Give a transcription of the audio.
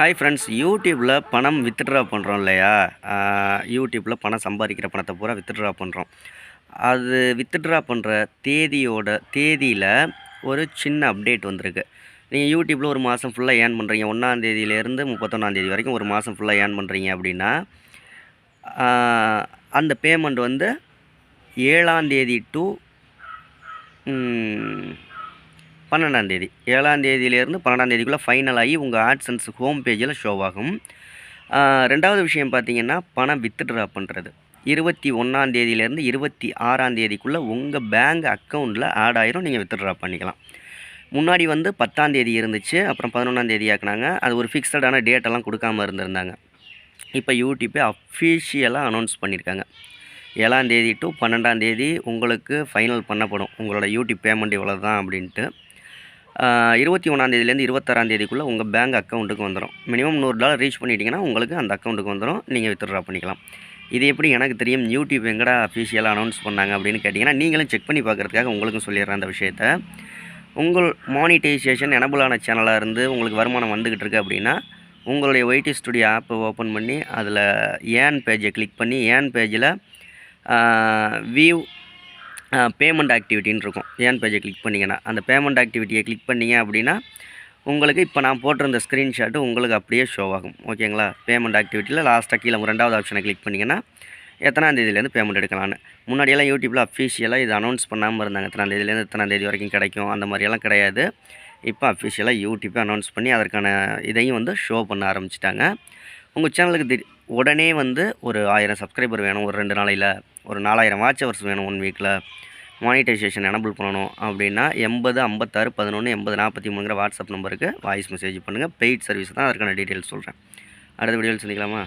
Hi friends யூடியூப்பில் பணம் withdraw பண்ணுறோம் இல்லையா? யூடியூப்பில் பணம் சம்பாதிக்கிற பணத்தை பூரா வித்ட்ரா பண்ணுறோம் அது வித்ட்ரா பண்ணுற தேதியோட தேதியில் ஒரு சின்ன அப்டேட் வந்திருக்கு. நீங்கள் யூடியூப்பில் ஒரு மாதம் ஃபுல்லாக ஏர்ன் பண்ணுறீங்க ஒன்றாந்தேதியிலேருந்து முப்பத்தொன்னாந்தேதி வரைக்கும் ஒரு மாதம் ஃபுல்லாக ஏர்ன் பண்ணுறீங்க அப்படின்னா அந்த பேமெண்ட் வந்து ஏழாந்தேதி டு பன்னெண்டாந்தேதி. ஏழாந்தேதியிலேருந்து பன்னெண்டாந்தேதிக்குள்ளே ஃபைனல் ஆகி உங்கள் ஆட்சன்ஸ் ஹோம் பேஜில் ஷோ ஆகும். ரெண்டாவது விஷயம் பார்த்தீங்கன்னா பணம் வித்ட்ரா பண்ணுறது இருபத்தி ஒன்றாந்தேதியிலேருந்து இருபத்தி ஆறாந்தேதிக்குள்ளே உங்கள் பேங்க் அக்கௌண்ட்டில் ஆட் ஆயிரும் நீங்கள் வித்ட்ரா பண்ணிக்கலாம். முன்னாடி வந்து பத்தாந்தேதி இருந்துச்சு அப்புறம் பதினொன்றாந்தேதி ஆக்குனாங்க. அது ஒரு ஃபிக்ஸடான டேட்டெல்லாம் கொடுக்காம இருந்திருந்தாங்க. இப்போ யூடியூப்பே அஃபீஷியலாக அனௌன்ஸ் பண்ணியிருக்காங்க ஏழாந்தேதி டு பன்னெண்டாந்தேதி உங்களுக்கு ஃபைனல் பண்ணப்படும். உங்களோட யூடியூப் பேமெண்ட் இவ்வளோ தான் அப்படின்ட்டு. இருபத்தி ஒன்றாந்தேதிலேருந்து இருபத்தாறாந்தேதிக்குள்ளே உங்கள் பேங்க் அக்கௌண்ட்டுக்கு வந்துடும் மினிமம் நூறு டாலர் ரீச் பண்ணிட்டீங்கன்னா உங்களுக்கு அந்த அக்கௌண்ட்டுக்கு வந்துடும் நீங்கள் வித்ட்ரா பண்ணிக்கலாம். இது எப்படி எனக்கு தெரியும் யூடியூப் எங்கடா அஃபீஷியலாக அனௌன்ஸ் பண்ணாங்க அப்படின்னு கேட்டிங்கன்னா நீங்களும் செக் பண்ணி பார்க்குறதுக்காக உங்களுக்கும் சொல்லிடுறேன் அந்த விஷயத்த. உங்கள் மானிட்டைசேஷன் எனபிளான சேனலாக இருந்து உங்களுக்கு வருமானம் வந்துக்கிட்டு இருக்குது அப்படின்னா உங்களுடைய ஒய்டி ஸ்டுடியோ ஆப்பை ஓப்பன் பண்ணி அதில் ஏன் பேஜை கிளிக் பண்ணி ஏன் பேஜில் வியூ பேமெண்ட் ஆக்டிவிட்டின்னு இருக்கும். ஏன் பேஜை கிளிக் பண்ணிங்கன்னா அந்த பேமெண்ட் ஆக்டிவிட்டியை கிளிக் பண்ணீங்க அப்படின்னா உங்களுக்கு இப்போ நான் போட்டிருந்த ஸ்க்ரீன்ஷாட்டு உங்களுக்கு அப்படியே ஷோ ஆகும். ஓகேங்களா பேமெண்ட் ஆக்டிவிட்டியில் லாஸ்ட்டாக கீழே ரெண்டாவது ஆப்ஷனை கிளிக் பண்ணிங்கன்னா எத்தனாம் தேதியிலேருந்து பேமெண்ட் எடுக்கலான்னு முன்னாடியெல்லாம் யூடியூப்பில் அஃபீஷியலாக இது அனௌன்ஸ் பண்ணாமல் இருந்தாங்க. எத்தனாம் தேதியிலேருந்து எத்தனாம் தேதி வரைக்கும் கிடைக்கும் அந்த மாதிரியெல்லாம் கிடையாது. இப்போ அஃபிஷியலாக யூடியூப்பே அனௌன்ஸ் பண்ணி அதற்கான இதையும் வந்து ஷோ பண்ண ஆரம்பிச்சிட்டாங்க. உங்கள் சேனலுக்கு தெரி உடனே வந்து ஒரு ஆயிரம் சப்ஸ்கிரைபர் வேணும் ஒரு ரெண்டு நாளையில் ஒரு நாலாயிரம் வாட்ச் ஹவர்ஸ் வேணும் ஒன் வீக்கில் மானிட்டைசேஷன் எனபிள் பண்ணணும் அப்படின்னா எண்பது ஐம்பத்தாறு பதினொன்று எண்பது நாற்பத்தி மூணுங்கிற வாட்ஸ்அப் நம்பருக்கு வாய்ஸ் மெசேஜ் பண்ணுங்கள் பெய்ட் சர்வீஸ் தான் அதற்கான டீட்டெயில்ஸ் சொல்கிறேன் அடுத்த வீடியோவில் சொல்லிக்கலாமா